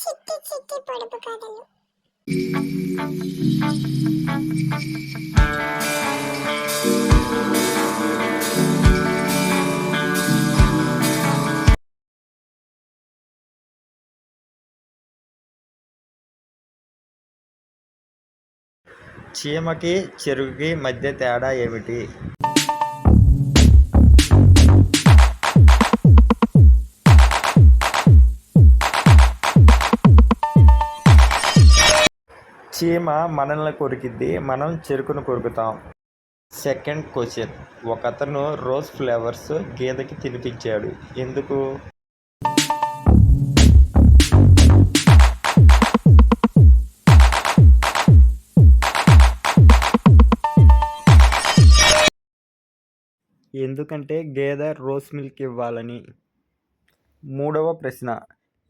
చిట్టి చిట్టి పొడుపు కథలు. చీమకి చెరుగుకి మధ్య తేడా ఏమిటి? చీమ మనల్ని కొరికిద్ది మనం చెరుకును కొరుకుతాం. Second question. ఒకతను రోజ్ ఫ్లేవర్స్ గేదెకి తినిపించాడు. ఎందుకు? ఎందుకంటే గేదె రోస్ మిల్క్ ఇవ్వాలని. మూడవ ప్రశ్న.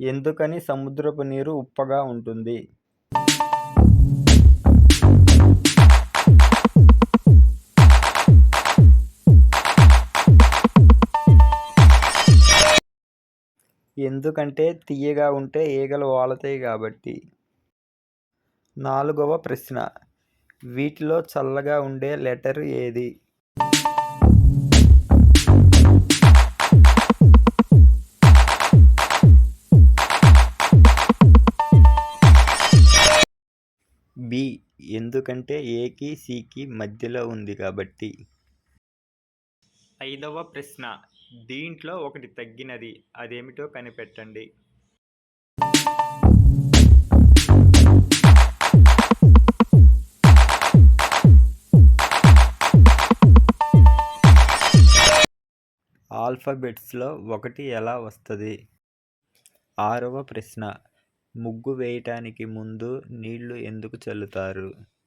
ఎందుకని సముద్రపు నీరు ఉప్పగా ఉంటుంది? ఎందుకంటే తీయగా ఉంటే ఈగలు వాలతాయి కాబట్టి. నాలుగవ ప్రశ్న. వీటిలో చల్లగా ఉండే లెటర్ ఏది? బి. ఎందుకంటే ఏకి సికి మధ్యలో ఉంది కాబట్టి. ఐదవ ప్రశ్న. దీంట్లో ఒకటి తగ్గినది. అదేమిటో కనిపెట్టండి. ఆల్ఫాబెట్స్లో ఒకటి ఎలా వస్తుంది? ఆరవ ప్రశ్న. ముగ్గు వేయటానికి ముందు నీళ్ళు ఎందుకు చల్లుతారు?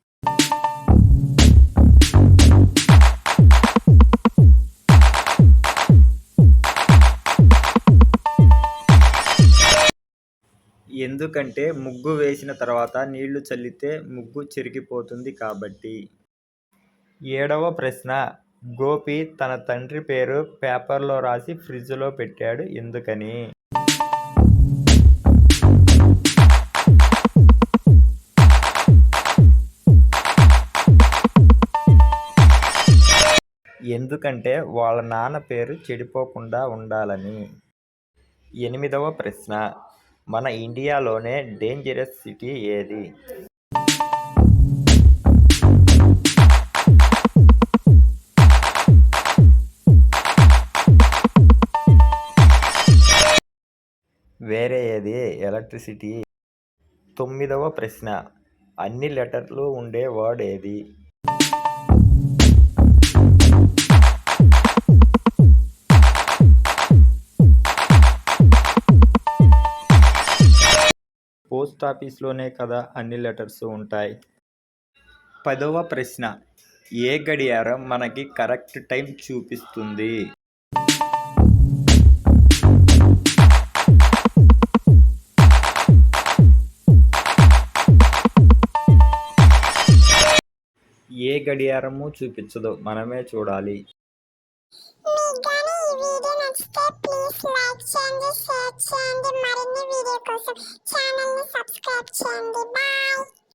ఎందుకంటే ముగ్గు వేసిన తర్వాత నీళ్ళు చల్లితే ముగ్గు చెరిగిపోతుంది కాబట్టి. ఏడవ ప్రశ్న. గోపి తన తండ్రి పేరు పేపర్లో రాసి ఫ్రిడ్జ్లో పెట్టాడు ఎందుకని? ఎందుకంటే వాళ్ళ నాన్న పేరు చెడిపోకుండా ఉండాలని. ఎనిమిదవ ప్రశ్న. మన ఇండియాలోనే డేంజరస్ సిటీ ఏది? వేరే ఏది? ఎలక్ట్రిసిటీ. తొమ్మిదవ ప్రశ్న. అన్ని లెటర్లు ఉండే వర్డ్ ఏది? పోస్ట్ ఆఫీస్లోనే కదా అన్ని లెటర్స్ ఉంటాయి. పదవ ప్రశ్న. ఏ గడియారం మనకి కరెక్ట్ టైం చూపిస్తుంది? ఏ గడియారము చూపించదు? మనమే చూడాలి. ప్లీజ్ లైక్ చేయండి షేర్ చేయండి. మరిన్ని వీడియో కోసం Akşam